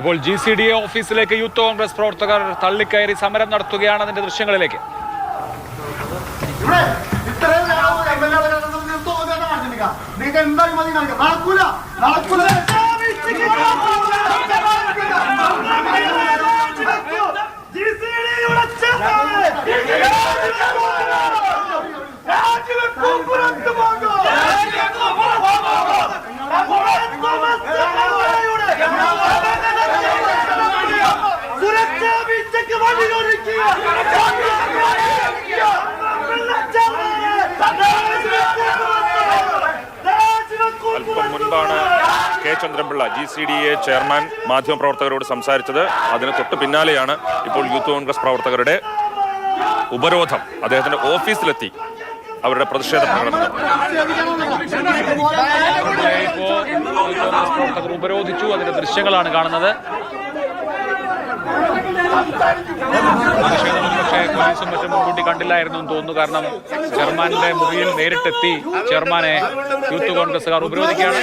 ഇപ്പോൾ G C D A ഓഫീസിലേക്ക് youth Congress പ്രവർത്തകർ തള്ളിക്കയറി സമരം നടത്തുകയാണ് അതിന്റെ ദൃശ്യങ്ങളിലേക്ക്. ജി സി ഡി നിങ്ങൾക്ക് എന്തായാലും മതി നടക്കൂല. Chandranpillai G C D A chairman മാധ്യമപ്രവർത്തകരോട് സംസാരിച്ചത്. അതിന് തൊട്ട് പിന്നാലെയാണ് ഇപ്പോൾ യൂത്ത് കോൺഗ്രസ് പ്രവർത്തകരുടെ ഉപരോധം. അദ്ദേഹത്തിന്റെ ഓഫീസിലെത്തി അവരുടെ പ്രതിഷേധ പ്രകടനം. ഉപരോധിച്ചു. അതിന്റെ ദൃശ്യങ്ങളാണ് കാണുന്നത്. പക്ഷേ പോലീസും മറ്റും മുൻകൂട്ടി കണ്ടില്ലായിരുന്നു എന്ന് തോന്നുന്നു. കാരണം ചെയർമാന്റെ മുറിയിൽ നേരിട്ടെത്തി ചെയർമാനെ യൂത്ത് കോൺഗ്രസുകാർ ഉപരോധിക്കുകയാണ്.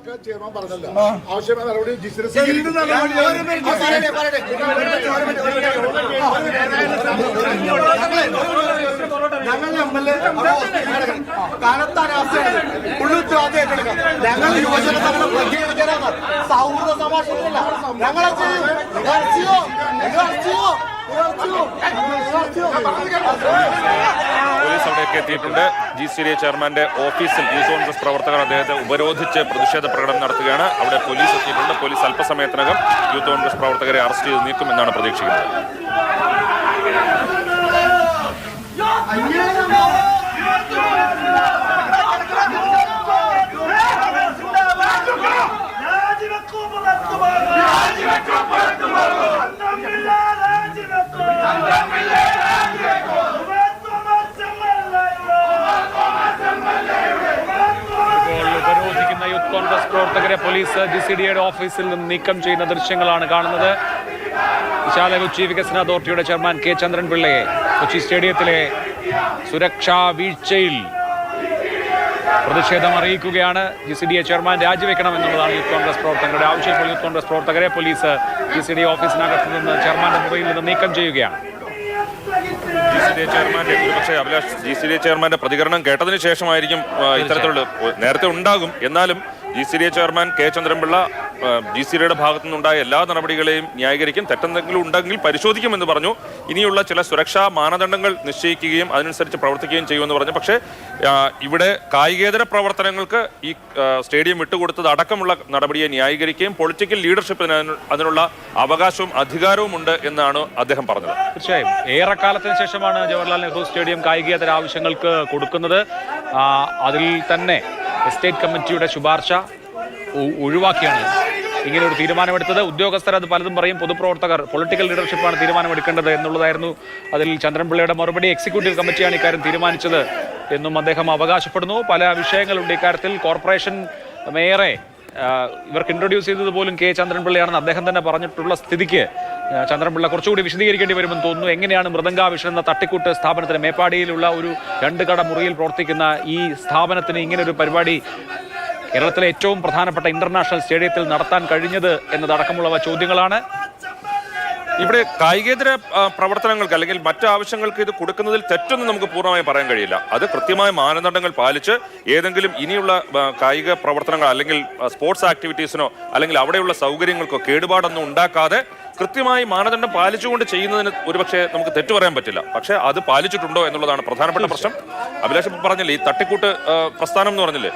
ഈ വിവരങ്ങളൊക്കെ ചെയർമാൻ പറഞ്ഞല്ലോ. ആവശ്യമായ നടപടി ഞങ്ങൾ എം ഏറ്റെടുക്കാം. യുവജന സൗഹൃദ സഭാഷണമല്ല ഞങ്ങളെ ചെയ്യും. നിങ്ങൾ നിങ്ങൾ പോലീസ് അവിടേക്ക് എത്തിയിട്ടുണ്ട്. ജി സി ഡി ചെയർമാന്റെ ഓഫീസിൽ യൂത്ത് കോൺഗ്രസ് പ്രവർത്തകർ അദ്ദേഹത്തെ ഉപരോധിച്ച് പ്രതിഷേധ പ്രകടനം നടത്തുകയാണ്. അവിടെ പോലീസ് എത്തിയിട്ടുണ്ട്. പോലീസ് അല്പസമയത്തിനകം യൂത്ത് കോൺഗ്രസ് പ്രവർത്തകരെ അറസ്റ്റ് ചെയ്ത് നീക്കുമെന്നാണ് പ്രതീക്ഷിക്കുന്നത് രാജിവെക്കൂ പുറത്തു പോകൂ രാജിവെക്കൂ പുറത്തു പോകൂ അന്തമില്ല രാജിവെക്കൂ അന്തമില്ല രാജിവെക്കൂ ഇപ്പോൾ ഉപരോധിക്കുന്ന യൂത്ത് കോൺഗ്രസ് പ്രവർത്തകരെ പോലീസ് ജി സി ഡി എയുടെ ഓഫീസിൽ നിന്ന് നീക്കം ചെയ്യുന്ന ദൃശ്യങ്ങളാണ് കാണുന്നത്. വിശാല കൊച്ചി വികസന അതോറിറ്റിയുടെ ചെയർമാൻ കെ ചന്ദ്രൻപിള്ളയെ കൊച്ചി സ്റ്റേഡിയത്തിലെ സുരക്ഷാ വീഴ്ചയിൽ പ്രതിഷേധം അറിയിക്കുകയാണ്. G C D A chairman രാജിവെക്കണം എന്നുള്ളതാണ് യൂത്ത് കോൺഗ്രസ് പ്രവർത്തകരുടെ ആവശ്യം. ഇപ്പോൾ യൂത്ത് കോൺഗ്രസ് പ്രവർത്തകരെ പോലീസ് ജി സി ഡി ഓഫീസിനകത്ത് നിന്ന് ചെയർമാന്റെ മുറിയിൽ നിന്ന് നീക്കം ചെയ്യുകയാണ്. ജി സി ഡി ചെയർമാന്റെ ഒരുപക്ഷെ അഭിലാഷ് ജി സി ഡി ചെയർമാന്റെ പ്രതികരണം കേട്ടതിന് ശേഷമായിരിക്കും ഇത്തരത്തിലുള്ള നേരത്തെ ഉണ്ടാകും. എന്നാലും G C D A chairman K Chandranpillai G C ഡിയുടെ ഭാഗത്തു നിന്നുണ്ടായ എല്ലാ നടപടികളെയും ന്യായീകരിക്കും. തെറ്റെന്തെങ്കിലും ഉണ്ടെങ്കിൽ പരിശോധിക്കുമെന്ന് പറഞ്ഞു. ഇനിയുള്ള ചില സുരക്ഷാ മാനദണ്ഡങ്ങൾ നിശ്ചയിക്കുകയും അതിനനുസരിച്ച് പ്രവർത്തിക്കുകയും ചെയ്യുമെന്ന് പറഞ്ഞു. പക്ഷേ ഇവിടെ കായികേതര പ്രവർത്തനങ്ങൾക്ക് ഈ സ്റ്റേഡിയം വിട്ടുകൊടുത്തത് അടക്കമുള്ള നടപടിയെ ന്യായീകരിക്കുകയും പൊളിറ്റിക്കൽ ലീഡർഷിപ്പിന് അതിനുള്ള അവകാശവും അധികാരവും ഉണ്ട് എന്നാണ് അദ്ദേഹം പറഞ്ഞത്. തീർച്ചയായും. ഏറെക്കാലത്തിന് ശേഷമാണ് ജവഹർലാൽ നെഹ്റു സ്റ്റേഡിയം കായികേതര ആവശ്യങ്ങൾക്ക് കൊടുക്കുന്നത്. അതിൽ തന്നെ എസ്റ്റേറ്റ് കമ്മിറ്റിയുടെ ശുപാർശ ഒഴിവാക്കിയാണ് ഇങ്ങനെ ഒരു തീരുമാനമെടുത്തത്. ഉദ്യോഗസ്ഥർ അത് പലതും പറയും. പൊതുപ്രവർത്തകർ പൊളിറ്റിക്കൽ ലീഡർഷിപ്പാണ് തീരുമാനമെടുക്കേണ്ടത് എന്നുള്ളതായിരുന്നു അതിൽ ചന്ദ്രൻപിള്ളയുടെ മറുപടി. എക്സിക്യൂട്ടീവ് കമ്മിറ്റിയാണ് ഇക്കാര്യം തീരുമാനിച്ചത് എന്നും അദ്ദേഹം അവകാശപ്പെടുന്നു. പല വിഷയങ്ങളുണ്ട് ഇക്കാര്യത്തിൽ. കോർപ്പറേഷൻ മേയറെ ഇവർക്ക് ഇൻട്രൊഡ്യൂസ് ചെയ്തത് പോലും കെ. ചന്ദ്രൻപിള്ളയാണെന്ന് അദ്ദേഹം തന്നെ പറഞ്ഞിട്ടുള്ള സ്ഥിതിക്ക് ആ, ചന്ദ്രൻപിള്ള കുറച്ചുകൂടി വിശദീകരിക്കേണ്ടി വരുമെന്ന് തോന്നുന്നു. എങ്ങനെയാണ് മൃദംഗാവിഷൻ എന്ന തട്ടിക്കൂട്ട് സ്ഥാപനത്തിന് മേപ്പാടിയിലുള്ള ഒരു രണ്ട് കട മുറിയിൽ പ്രവർത്തിക്കുന്ന ഈ സ്ഥാപനത്തിന് ഇങ്ങനെ ഒരു പരിപാടി കേരളത്തിലെ ഏറ്റവും പ്രധാനപ്പെട്ട ഇന്റർനാഷണൽ സ്റ്റേഡിയത്തിൽ നടത്താൻ കഴിഞ്ഞത് എന്നതടക്കമുള്ളവ ചോദ്യങ്ങളാണ്. ഇവിടെ കായികേതര പ്രവർത്തനങ്ങൾക്ക് അല്ലെങ്കിൽ മറ്റു ആവശ്യങ്ങൾക്ക് ഇത് കൊടുക്കുന്നതിൽ തെറ്റൊന്നും നമുക്ക് പൂർണമായി പറയാൻ കഴിയില്ല. അത് കൃത്യമായ മാനദണ്ഡങ്ങൾ പാലിച്ച് ഏതെങ്കിലും ഇനിയുള്ള കായിക പ്രവർത്തനങ്ങൾ അല്ലെങ്കിൽ സ്പോർട്സ് ആക്ടിവിറ്റീസിനോ അല്ലെങ്കിൽ അവിടെയുള്ള സൗകര്യങ്ങൾക്കോ കേടുപാടൊന്നും ഉണ്ടാക്കാതെ കൃത്യമായി മാനദണ്ഡം പാലിച്ചുകൊണ്ട് ചെയ്യുന്നതിന് ഒരുപക്ഷെ നമുക്ക് തെറ്റു പറയാൻ പറ്റില്ല. പക്ഷേ അത് പാലിച്ചിട്ടുണ്ടോ എന്നുള്ളതാണ് പ്രധാനപ്പെട്ട പ്രശ്നം. അഭിലാഷ് പറഞ്ഞില്ലേ ഈ തട്ടിക്കൂട്ട് പ്രസ്ഥാനം എന്ന് പറഞ്ഞില്ലേ?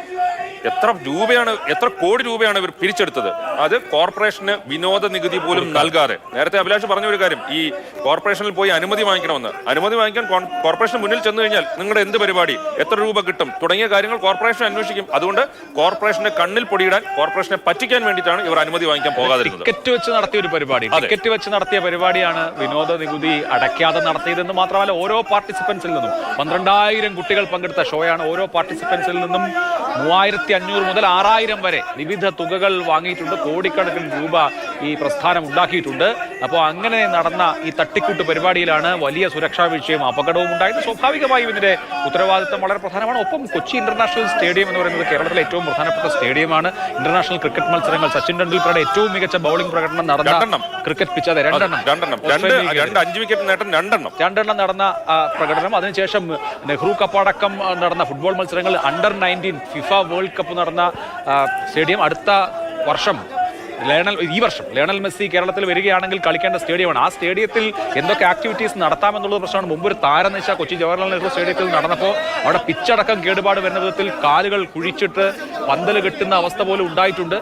എത്ര രൂപയാണ് എത്ര കോടി രൂപയാണ് ഇവർ പിരിച്ചെടുത്തത്? അത് കോർപ്പറേഷന് വിനോദ നികുതി പോലും നൽകാതെ. നേരത്തെ അഭിലാഷ് പറഞ്ഞ ഒരു കാര്യം ഈ കോർപ്പറേഷനിൽ പോയി അനുമതി വാങ്ങിക്കണമെന്ന്. അനുമതി വാങ്ങിക്കാൻ കോർപ്പറേഷന് കോർപ്പറേഷൻ മുന്നിൽ ചെന്ന് കഴിഞ്ഞാൽ നിങ്ങളുടെ എന്ത് പരിപാടി എത്ര രൂപ കിട്ടും തുടങ്ങിയ കാര്യങ്ങൾ കോർപ്പറേഷൻ അന്വേഷിക്കും. അതുകൊണ്ട് കോർപ്പറേഷന്റെ കണ്ണിൽ പൊടിയിടാൻ കോർപ്പറേഷനെ പറ്റിക്കാൻ വേണ്ടിയിട്ടാണ് ഇവർ അനുമതി വാങ്ങിക്കാൻ പോകാതിരുന്നത്. ടിക്കറ്റ് വെച്ച് നടത്തിയ ഒരു പരിപാടി ടിക്കറ്റ് വെച്ച് നടത്തിയ പരിപാടിയാണ് വിനോദ നികുതി അടയ്ക്കാതെ നടത്തിയതെന്ന് മാത്രമല്ല ഓരോ പാർട്ടിസിപ്പൻസിൽ നിന്നും പന്ത്രണ്ടായിരം കുട്ടികൾ പങ്കെടുത്ത ഷോയാണ് ഓരോ പാർട്ടിസിപ്പൻസിൽ നിന്നും മൂവായിരത്തി അഞ്ഞൂറ് മുതൽ ആറായിരം വരെ വിവിധ തുകകൾ വാങ്ങിയിട്ടുണ്ട്. കോടിക്കണക്കിന് രൂപ ഈ പ്രസ്ഥാനം ഉണ്ടാക്കിയിട്ടുണ്ട്. അപ്പോൾ അങ്ങനെ നടന്ന ഈ തട്ടിക്കൂട്ട് പരിപാടിയിലാണ് വലിയ സുരക്ഷാ വീഴ്ചയും അപകടവും ഉണ്ടായത്. സ്വാഭാവികമായും ഇതിന്റെ ഉത്തരവാദിത്തം വളരെ പ്രധാനമാണ്. ഒപ്പം കൊച്ചി ഇന്റർനാഷണൽ സ്റ്റേഡിയം എന്ന് പറയുന്നത് കേരളത്തിലെ ഏറ്റവും പ്രധാനപ്പെട്ട സ്റ്റേഡിയമാണ്. ഇന്റർനാഷണൽ ക്രിക്കറ്റ് മത്സരങ്ങൾ സച്ചിൻ ടെണ്ടുൽക്കറുടെ ഏറ്റവും മികച്ച ബൗളിംഗ് പ്രകടനം നടന്ന ക്രിക്കറ്റ് പിച്ച് അതെ രണ്ടെണ്ണം. രണ്ടെണ്ണം രണ്ട് അഞ്ച് വിക്കറ്റ് നേട്ടം രണ്ടെണ്ണം. രണ്ടെണ്ണം നടന്ന പ്രകടനം. അതിനുശേഷം നെഹ്റു കപ്പ് അടക്കം നടന്ന ഫുട്ബോൾ മത്സരങ്ങൾ under nineteen FIFA World Cup നടന്ന സ്റ്റേഡിയം അടുത്ത വർഷം ലേണൽ ഈ വർഷം ലേണൽ മെസ്സി കേരളത്തിൽ വരികയാണെങ്കിൽ കളിക്കേണ്ട സ്റ്റേഡിയമാണ്. ആ സ്റ്റേഡിയത്തിൽ എന്തൊക്കെ ആക്ടിവിറ്റീസ് നടത്താമെന്നുള്ള പ്രശ്നമാണ്. മുമ്പ് ഒരു താരനിശ കൊച്ചി ജവഹർലാൽ നെഹ്റു സ്റ്റേഡിയത്തിൽ നടന്നപ്പോൾ അവിടെ പിച്ചടക്കം കേടുപാട് വരുന്ന വിധത്തിൽ കാലുകൾ കുഴിച്ചിട്ട് പന്തൽ കെട്ടുന്ന അവസ്ഥ പോലും ഉണ്ടായിട്ടുണ്ട്.